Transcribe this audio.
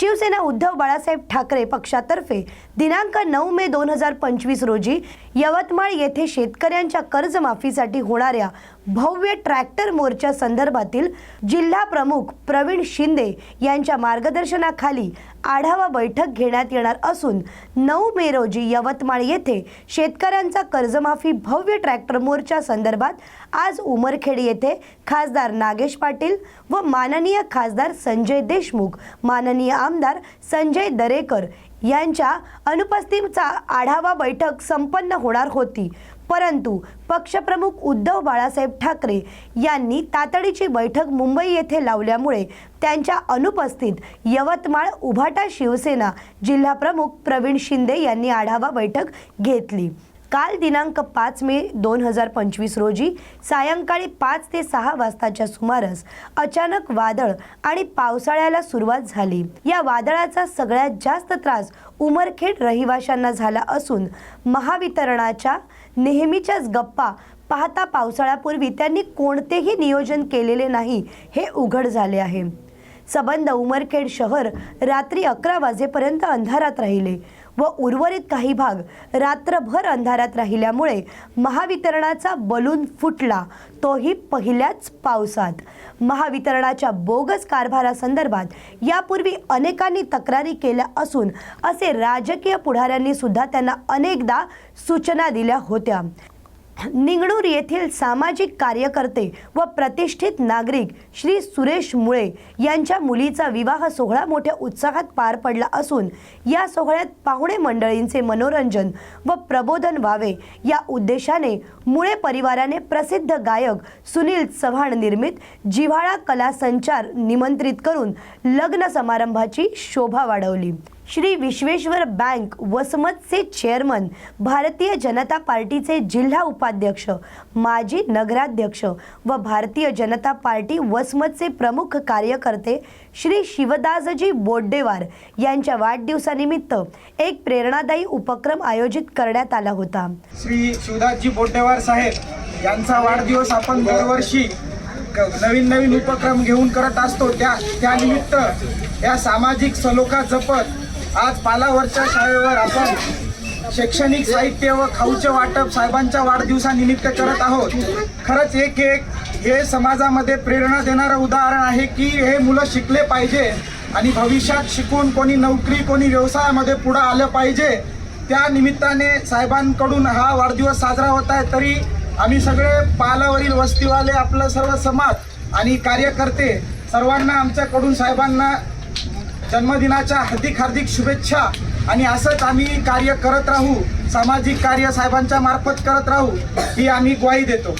शिवसेना उद्धव बाळासाहेब ठाकरे पक्षातर्फे दिनांक नऊ मे दोन हजार पंचवीस रोजी यवतमाळ येथे शेतकऱ्यांच्या कर्जमाफीसाठी होणाऱ्या भव्य ट्रॅक्टर मोर्चा संदर्भातील जिल्हा प्रमुख प्रवीण शिंदे यांच्या मार्गदर्शनाखाली आढावा बैठक घेण्यात येणार असून नऊ मे रोजी यवतमाळ येथे शेतकऱ्यांचा कर्जमाफी भव्य ट्रॅक्टर मोर्चा संदर्भात आज उमरखेड येथे खासदार नागेश पाटील व माननीय खासदार संजय देशमुख माननीय आमदार संजय दरेकर यांच्या अनुपस्थितीचा आढावा बैठक संपन्न होणार होती. परंतु पक्षप्रमुख उद्धव बाळासाहेब ठाकरे यांनी तातडीची बैठक मुंबई येथे लावल्यामुळे त्यांच्या अनुपस्थित यवतमाळ उभाटा शिवसेना जिल्हाप्रमुख प्रवीण शिंदे यांनी आढावा बैठक घेतली. काल दिनांक पाच मे दोन हजार पंचवीस रोजी सायंकाळी पाच ते सहा वाजताच्या सुमारास अचानक वादळ आणि पावसाळ्याला सुरुवात झाली. या वादळाचा सगळ्यात जास्त त्रास उमरखेड रहिवाशांना झाला असून महावितरणाच्या नेहमीच्याच गप्पा पाहता पावसाळ्यापूर्वी त्यांनी कोणतेही नियोजन केलेले नाही हे उघड झाले आहे. सबंध उमरखेड शहर रात्री अकरा वाजेपर्यंत अंधारात राहिले. व उर्वरित काही भाग रात्रभर अंधारात राहिल्यामुळे महावितरणाचा बलून फुटला. तोही पहिल्याच पावसात. महावितरणाच्या बोगस कारभारासंदर्भात यापूर्वी अनेकांनी तक्रारी केल्या असून असे राजकीय पुढाऱ्यांनी सुद्धा त्यांना अनेकदा सूचना दिल्या होत्या. निंगणूर येथील सामाजिक कार्यकर्ते व प्रतिष्ठित नागरिक श्री सुरेश मुळे यांच्या मुलीचा विवाह सोहळा मोठ्या उत्साहात पार पडला असून या सोहळ्यात पाहुणे मंडळींचे मनोरंजन व प्रबोधन व्हावे या उद्देशाने मुळे परिवाराने प्रसिद्ध गायक सुनील चव्हाण निर्मित जिव्हाळा कला संचार निमंत्रित करून लग्न समारंभाची शोभा वाढवली. श्री विश्वेश्वर बँक वसमतचे चेअरमन भारतीय जनता पार्टीचे जिल्हा उपाध्यक्ष माजी नगराध्यक्ष व भारतीय जनता पार्टी वसमतचे प्रमुख कार्यकर्ते श्री शिवदासजी बोड्डेवार यांच्या वाढदिवसानिमित्त एक प्रेरणादायी उपक्रम आयोजित करण्यात आला होता. श्री शिवदासजी बोड्डेवार साहेब यांचा वाढदिवस आपण दरवर्षी नवीन नवीन उपक्रम घेऊन करत असतो. त्या त्यानिमित्त या सामाजिक सलोखा जपत आज पालावरच्या शाळेवर आपण शैक्षणिक साहित्य व खाऊचे वाटप साहेबांच्या वाढदिवसानिमित्त करत आहोत. खरंच एक एक हे समाजामध्ये प्रेरणा देणारं उदाहरण आहे की हे मुलं शिकले पाहिजे आणि भविष्यात शिकून कोणी नोकरी कोणी व्यवसायामध्ये पुढं आलं पाहिजे. त्या निमित्ताने साहेबांकडून हा वाढदिवस साजरा होत आहे. तरी आम्ही सगळे पालावरील वस्तीवाले आपलं सर्व समाज आणि कार्यकर्ते सर्वांना आमच्याकडून साहेबांना जन्मदिनाच्या हार्दिक हार्दिक शुभेच्छा. आणि असंच आम्ही कार्य करत राहू. सामाजिक कार्य साहेबांच्या मार्फत करत राहू ही आम्ही ग्वाही देतो.